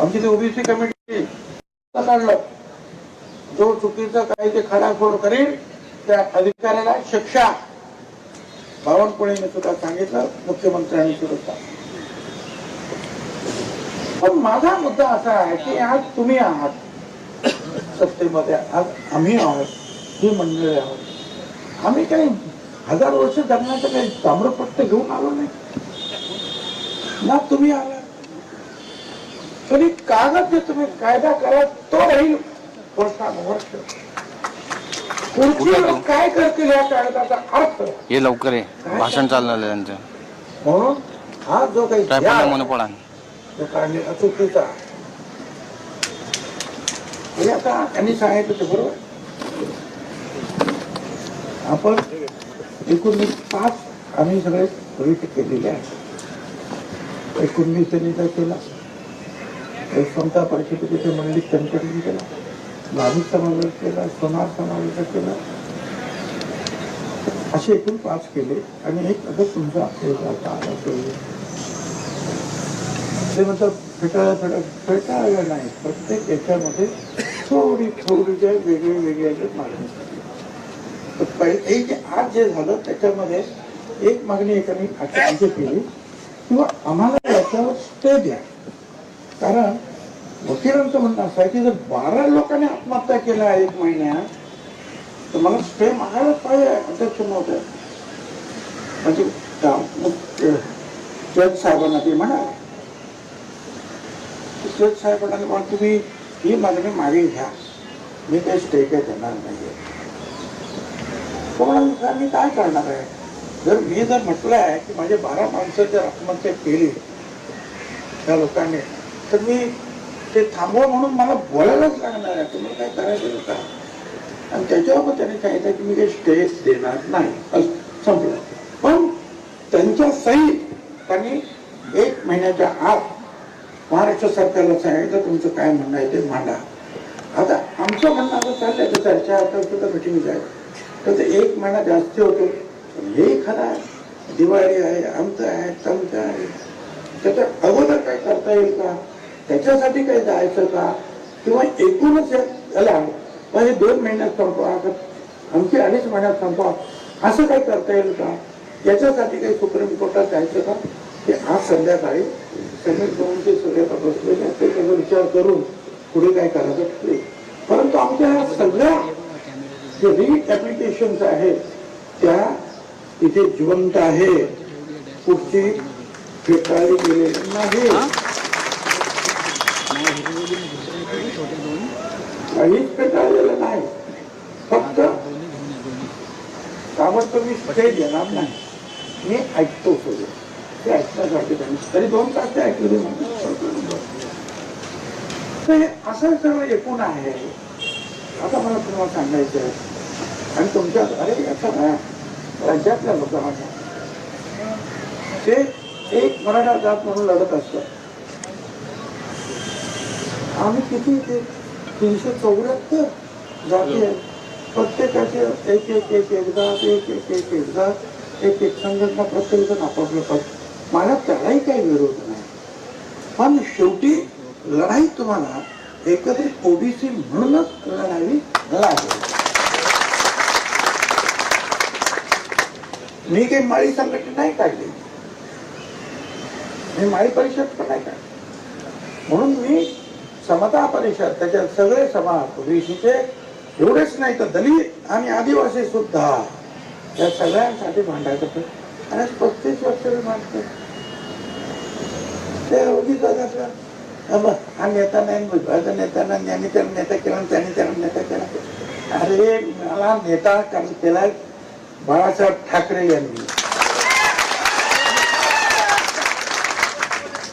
आमची ती OBC committee काढलं जो चुकीचं काही ते खडाखोड करेल त्या अधिकाऱ्याला शिक्षा. बावनकुळेने सुद्धा सांगितलं मुख्यमंत्र्यांनी सुद्धा पण माझा मुद्दा असा आहे की आज तुम्ही आहात सत्तेमध्ये आज आम्ही आहोत ही मंडळी आहोत. आम्ही काही हजार वर्ष जगण्याचं काही ताम्रपट्ट घेऊन आलो नाही. ना तुम्ही आला तरी कागद जे तुम्ही कायदा करा तो राहील. वर्षानुवर्ष काय करतील या कागदाचा अर्थ? ये लवकर ये. भाषण चालणार आहे त्यांचं. म्हणून हा जो काही ट्रायपॉड द्याग म्हणून पडा तो हे आता त्यांनी सांगितलं ते बरोबर. आपण एकोणीस पाच आम्ही सगळे ट्विट केलेले आहे. एकोणवीस जणीचा केला? एक समता परिषदेचे मंडळी त्यांच्याकडून केला. भाविक समावेश केला सोनार समावेश केला. असे एकूण पाच केले आणि एक अगं तुमचा आता आला ते म्हणतात फेटाळा फेटा फेटाळलं नाही प्रत्येक याच्यामध्ये थोडी थोडी ज्या वेगळे वेगळे याच्यात मागणी तर पहिले एक आज जे झालं त्याच्यामध्ये एक मागणी एकाने अशी केली किंवा आम्हाला याच्यावर स्टे द्या. कारण वकिलांचं म्हणणं असं आहे की जर बारा लोकांनी आत्महत्या केल्या एक महिन्यात तर मला स्टे मागायला पाहिजे अध्यक्ष महोदय. म्हणजे जज साहेबांना ते म्हणाले जज साहेबांना म्हणा तुम्ही ही मागणी मागे घ्या. मी काही स्टे काय देणार नाहीये. कोणाला म्हणाले मी काय करणार आहे? जर मी जर म्हटलं आहे की माझे बारा माणसं जर आत्महत्या केली त्या लोकांनी तर मी ते थांबवा म्हणून मला बोलायलाच लागणार आहे. तुम्हाला काय करायचं होता? आणि त्याच्यावर त्याने सांगितलं की मी काही स्टेज देणार नाही. असं संपलं. पण त्यांच्या सहित त्यांनी एक महिन्याच्या आत महाराष्ट्र सरकारला सांगायचं तुमचं काय म्हणणं आहे ते मांडा. आता आमचं म्हणणं असं चाललंय तर चर्चा आता सुद्धा मिटिंग आहे. तर ते एक महिना जास्त होतो. हे खरं आहे. दिवाळी आहे आमचं आहे तमचं आहे. त्याच्या अगोदर काय करता येईल का? त्याच्यासाठी काही जायचं का? किंवा एकूणच या- याला पण हे दोन महिन्यात संपवा आमची अडीच महिन्यात संपवा. असं काही करता येईल का? याच्यासाठी काही सुप्रीम कोर्टात जायचं का? ते आज संध्याकाळी समीर दोनचे सगळे आता बसलेले ते त्याचा विचार करून पुढे काय करायचं ते. परंतु आमच्या ह्या सगळ्या जे रीट आहेत त्या इथे जिवंत आहे कुठची फेटाळली गेलेली नाही. काहीच झालेलं नाही. फक्त ताबडतोब मी स्टे देणार नाही. मी ऐकतो सगळं ते ऐकण्यासाठी त्यांनी. तरी दोन तास ते ऐकले तर हे असं सगळं एकूण आहे. आता मला तुम्हाला सांगायचं आहे. आणि तुमच्या अरे असं ना राज्यातल्या लोकांना ते एक मराठा जात म्हणून लढत असतात आम्ही किती ते तीनशे चौऱ्याहत्तर जाती आहेत. प्रत्येकाचे एक एक एक एक एक एक एक एकदा एक एक संघटना प्रत्येक जण आपापलं पद. मला त्यालाही काही विरोध नाही. पण शेवटी लढाई तुम्हाला एकत्रित ओबीसी म्हणूनच लढावी लागेल. मी काही माळी संघटना नाही काढली. मी माळी परिषद पण नाही काढली. म्हणून मी समता परिषद त्याच्यात सगळे समाज ओबीसीचे एवढेच नाही तर दलित आणि आदिवासी सुद्धा. या सगळ्यांसाठी भांडायचं आणि पस्तीस वर्ष मांडते मांडतो ते उगीच हा नेता नाही विभागाचा नेता यांनी त्याला नेता केला आणि त्यांनी त्याला नेता केला. अरे मला नेता कर- केला बाळासाहेब ठाकरे यांनी.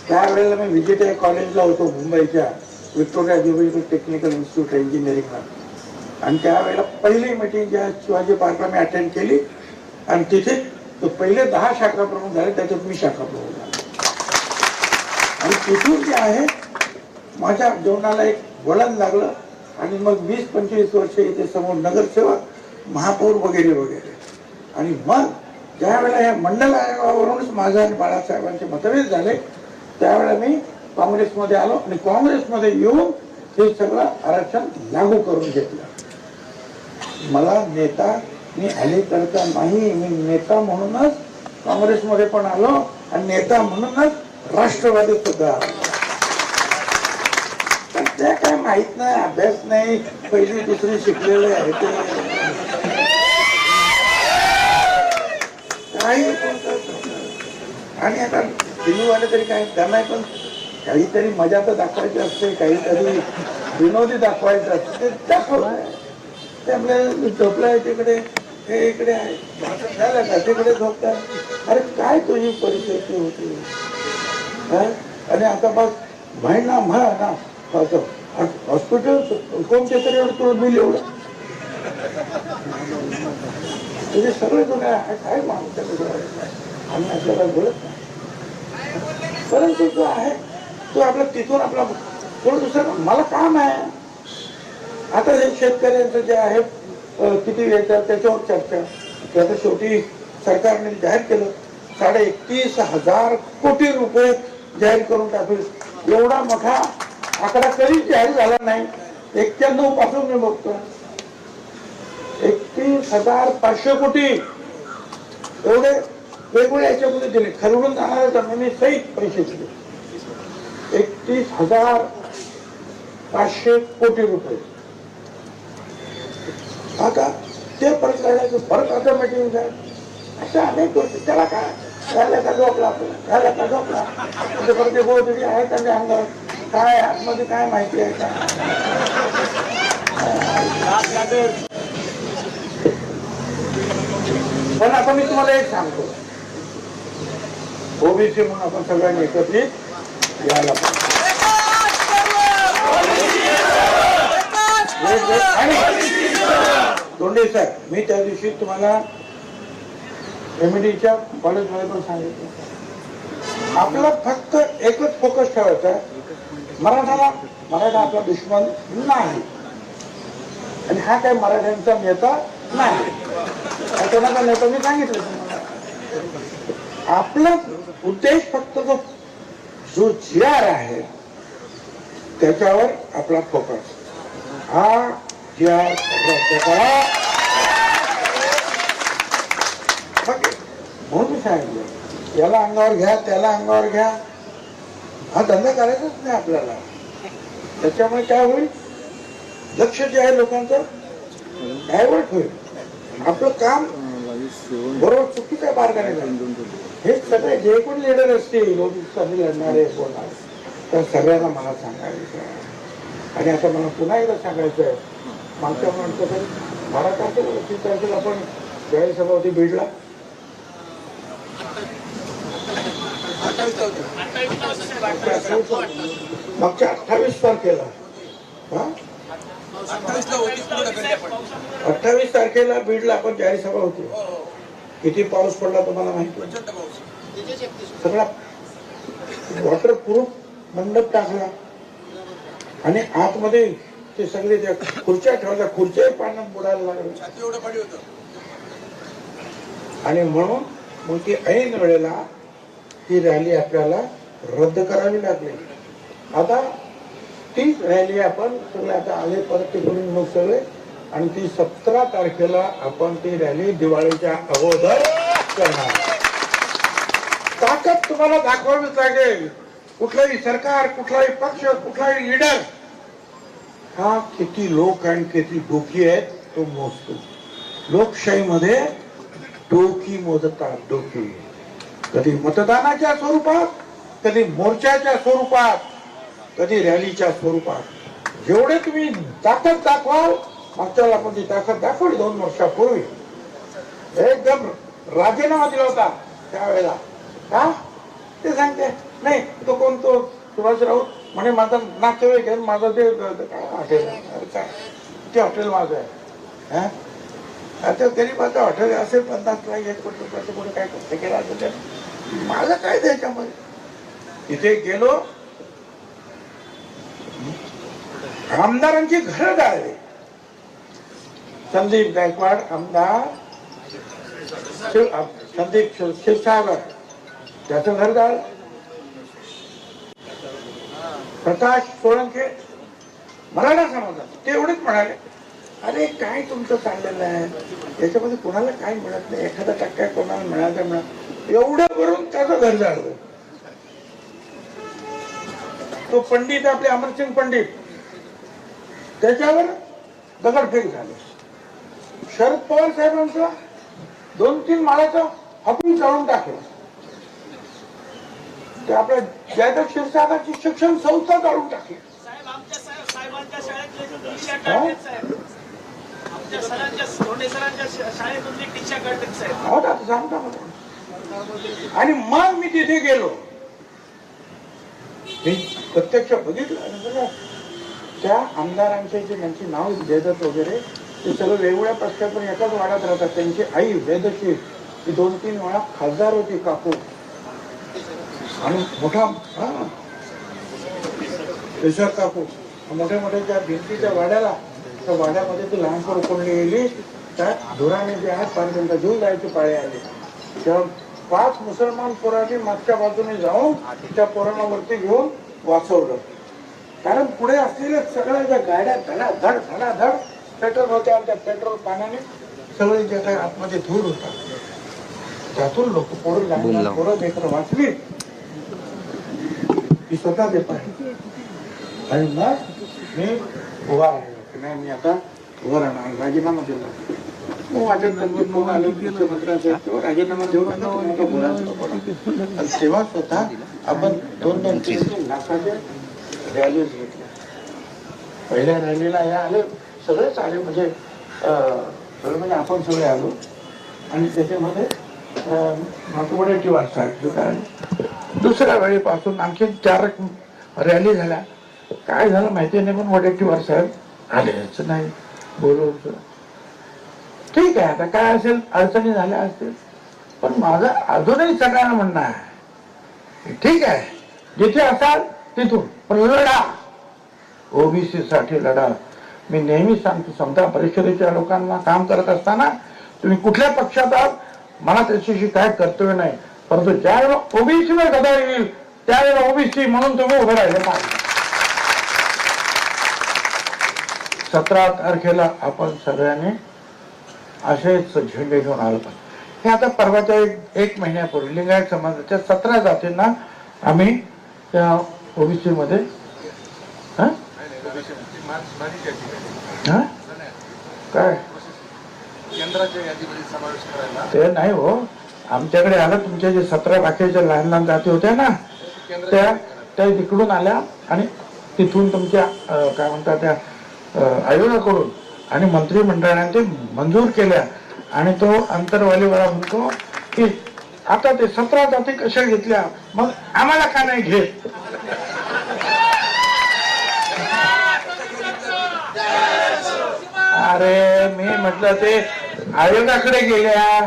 त्यावेळेला मी व्हिजिट कॉलेजला होतो मुंबईच्या. विक्टोरिया ज्युबिली टेक्निकल इन्स्टिट्यूट इंजिनिअरिंगला आणि त्यावेळेला पहिली मीटिंग ज्या शिवाजी पार्कला मी अटेंड केली. आणि तिथे पहिले दहा शाखा प्रमुख झाले त्याच्यात मी शाखा प्रमुख झालो. आणि तिथून जे आहे माझ्या जीवनाला एक वळण लागलं. आणि मग वीस पंचवीस वर्ष इथे समोर नगरसेवक महापौर वगैरे वगैरे. आणि मग ज्यावेळेला या मंडल आयोगावरूनच माझा आणि बाळासाहेबांचे मतभेद झाले त्यावेळेला मी काँग्रेसमध्ये आलो आणि काँग्रेसमध्ये येऊन हे सगळं आरक्षण लागू करून घेतलं. मला नेता मी अलीकडचा नाही मी नेता म्हणूनच काँग्रेसमध्ये पण आलो आणि नेता म्हणूनच राष्ट्रवादी सुद्धा आलो. पण ते काय माहीत नाही अभ्यास नाही पहिली दुसरी शिकलेले आहे ते. काही आणि आता दिल्लीवाले तरी काय त्यांना पण काहीतरी मजा तर दाखवायची असते काहीतरी विनोदी दाखवायचं असते. ते दाखवत ते आपल्या झोपलं आहे तिकडे हे इकडे आहे. भाषण झालं का? तिकडे झोपतात. अरे काय तुझी परिस्थिती होती? आणि आता बस म्हणा ना ना. असं हॉस्पिटल कोणते तरी एवढं बिल एवढं? तुझे सगळे जुने आहे काय माणसं आम्ही आपल्याला बोलत नाही. परंतु जो आहे तो आपला तिथून आपला कोण दुसरं मला काम आहे. आता हे शेतकऱ्यांचं जे आहे किती वेळ त्याच्यावर चर्चा. ते आता शेवटी सरकारने जाहीर केलं साडे एकतीस हजार कोटी रुपये जाहीर करून टाकले. एवढा मोठा आकडा कधीच जाहीर झाला नाही. एक्क्याण्णवपासून मी बघतो. एकतीस हजार पाचशे कोटी. एवढे वेगवेगळ्या याच्यामध्ये दिले. खरवून जाणाऱ्या जमिनी सहित पैसे दिले. एकतीस हजार पाचशे कोटी रुपये. आता ते परत काढायचं परत मिटिंग जाईल. अशा अनेक गोष्टी. त्याला काय? झालं का झोपला आपला झालं का झोपला? म्हणजे परत ते गोदडी आहे त्यांच्या अंगावर? काय आतमध्ये काय माहिती आहे का? पण आता मी तुम्हाला एक सांगतो. ओबीसी म्हणून आपण सगळ्यांनी एकत्रित यायला दोंडे साहेब मी त्या दिवशी तुम्हाला रेमेडीच्या कॉलेजमध्ये पण सांगितलं. आपला फक्त एकच फोकस ठेवायचा आहे. मराठाला मराठा आपला दुश्मन नाही. आणि हा काय मराठ्यांचा नेता नाही. कोणाचा नेता मी सांगितलं आपला उद्देश फक्त जो जो जी आर आहे त्याच्यावर आपला फोकस हा जी आर रद्द करा म्हणून सांगितलं याला अंगावर घ्या त्याला अंगावर घ्या. हा धंदा करायचाच नाही आपल्याला. त्याच्यामुळे काय होईल? लक्ष जे आहे लोकांचं डायव्हर्ट होईल. आपलं काम बरोबर चुकीच्या मार्गाने. हे सगळे जे कोण लिडर असतील ओबीसीसाठी लढणारे बोलणार त्या सगळ्यांना मला सांगायचं आहे. आणि आता मला पुन्हा एकदा सांगायचं आहे. मागच्या तरी तारखेला तीस तारखेला आपण जाहीर सभा होती बीडला मागच्या अठ्ठावीस तारखेला हा? अठ्ठावीस तारखेला बीडला आपण जाहीर सभा होती. किती पाऊस पडला तुम्हाला माहिती सगळा वॉटर प्रूफ मंडप टाकला. आणि आतमध्ये ते सगळे त्या खुर्च्या ठेवल्या खुर्च्या पाण्यात बुडायला लागल्या आणि म्हणून मग ती ऐन वेळेला ती रॅली आपल्याला रद्द करावी लागली. आता ती रॅली आपण सगळे आता आले परत तिकडून मग सगळे आणि ती सतरा तारखेला आपण ती रॅली दिवाळीच्या अगोदर करणार. ताकद तुम्हाला दाखवावीच लागेल. कुठलाही सरकार कुठलाही पक्ष कुठलाही लीडर हा किती लोक आणि किती डोकी आहेत तो मोजतो. लोकशाहीमध्ये डोकी मोजतात डोकी. कधी मतदानाच्या स्वरूपात कधी मोर्चाच्या स्वरूपात कधी रॅलीच्या स्वरूपात. जेवढे तुम्ही ताकद दाखवाल मागच्या वेळेला आपण ताकद दाखवली दोन वर्षापूर्वी. एकदम राजीनामा दिला होता त्यावेळेला. का ते सांगते नाही तो कोणतो सुभाष राऊत. म्हणे माझा नातेवाईक आहे माझं ते हॉटेल काय? ते हॉटेल माझं आहे. आता आता गरीबाचं हॉटेल असेल पन्नास लाख एक कोटी रुपयाचं कोणी काय खर्च केला असेल तर माझं काय त्याच्यामध्ये? इथे गेलो. आमदारांची घरं गाळली. संदीप गायकवाड आमदार शिव संदीप शिवसागर क्षीरसागर त्याचं घर प्रकाश सोळंके मराठा समाजात ते एवढेच म्हणाले. अरे काय तुमचं चाललेलं आहे? त्याच्यामध्ये कोणाला काय मिळत नाही? एखादा टक्का कोणाला मिळाला मिळत एवढं करून त्याचं घर झालं. तो पंडित आपले अमरसिंग पंडित. त्याच्यावर दगडफेक झाले. शरद पवार साहेबांचं दोन तीन माळ्याचं हकून जाळून टाकलं. ते आपल्या जयदेव क्षीरसागरची शिक्षण संस्था जाळून टाकली. हो? आणि मग मी तिथे गेलो. मी प्रत्यक्ष बघितलं. त्या आमदारांचे जे त्यांची नाव जयदत्त वगैरे ते सगळं वेगवेगळ्या पक्षात पण एकाच वाड्यात राहतात. त्यांची आई वेदशी ती दोन तीन वेळा खासदार होती काकू. आणि मोठा केशर काकू. मोठ्या मोठ्या त्या भिंतीच्या वाड्याला त्या वाड्यामध्ये ती लहानपण कोणली गेली. त्या धुराने जे आहेत पाणी त्यांचा जीव जायचे पाळे आले. तेव्हा पाच मुसलमान पोरांनी मागच्या बाजूने जाऊन त्या पोरांना वरती घेऊन वाचवलं. कारण पुढे असलेल्या सगळ्या ज्या गाड्या धना धड धडा धड पेट्रोल होत्या आणि त्या पेट्रोल पाण्याने सगळे जे काही आतमध्ये धूर होता त्यातून लोक पोरं लहान पोरं लेकरं वाचली ती स्वतः देत आहे आणि मग मी उभा राहिलो. की नाही मी आता उभा राहणार. राजीनामा दिला. मग माझ्या तंबीत फोन आले मुख्यमंत्र्यांचे तेव्हा राजीनामा देऊ नका तुम्ही नका बोलायचं नको. आणि तेव्हा स्वतः आपण दोन दोन तीन तीन लाखाचे रॅलीज घेतल्या पहिल्या रॅलीला हे आले. सगळेच आले म्हणजे सगळं सगळे म्हणजे आपण सगळे आलो. आणि त्याच्यामध्ये वडेट्टी वाजता कारण दुसऱ्या वेळेपासून आणखी चार रॅली झाल्या. काय झालं माहिती नाही पण वडेट्टीवार साहेब आलेच नाही. बोलवच ठीक आहे आता काय असेल अडचणी झाल्या असतील. पण माझं अजूनही सगळ्यांना म्हणणं आहे. ठीक आहे. जिथे असाल तिथून. पण लढा. ओबीसी साठी लढा. मी नेहमी सांगतो समजा परिषदेच्या लोकांना काम करत असताना तुम्ही कुठल्या पक्षात आहात मला त्याच्याशी काय कर्तव्य नाही. परंतु ज्यावेळेला ओबीसीवर गदा येईल त्यावेळेला ओबीसी म्हणून तुम्ही उभे राहिले पाहिजे. सतरा तारखेला आपण सगळ्यांनी असेच झेंडे घेऊन आलो पाहिजे. हे आता परवाच्या एक, एक महिन्यापूर्वी लिंगायत समाजाच्या सतरा जातींना आम्ही त्या ओबीसी मध्ये हं? काय? ते नाही हो. आमच्याकडे आलं तुमच्या जे सतरा बाकीच्या लहान लहान जाती होत्या ना त्या त्या तिकडून आल्या आणि तिथून तुमच्या काय म्हणतात त्या आयोगाकडून आणि मंत्रिमंडळाने ते मंजूर केल्या. आणि तो आंतरवालीवाला म्हणतो की आता ते सतरा जाती कशा घेतल्या? मग आम्हाला का नाही घेत? अरे मी म्हटलं ते आयोगाकडे गेल्या.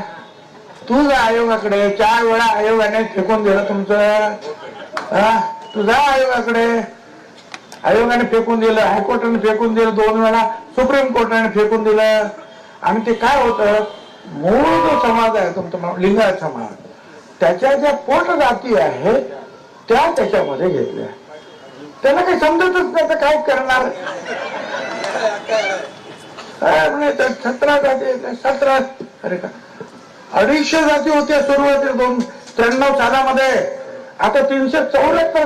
तू जा आयोगाकडे. चार वेळा आयोगाने फेकून दिलं तुमचं. हा? तू जा आयोगाकडे. आयोगाने फेकून दिलं हायकोर्टाने फेकून दिलं दोन वेळा सुप्रीम कोर्टाने फेकून दिलं. आणि ते काय होतं? मूळ जो समाज आहे तुमचा म- लिंगायत समाज त्याच्या ज्या पोट जाती आहेत त्या त्याच्यामध्ये घेतल्या त्याला काही समजतच नाही तर काय करणार? काय तर सतरा जाती सतरा. अरे का? अडीचशे जाती होत्या सुरुवातीला दोन त्र्याण्णव सालामध्ये. आता तीनशे चौऱ्याहत्तर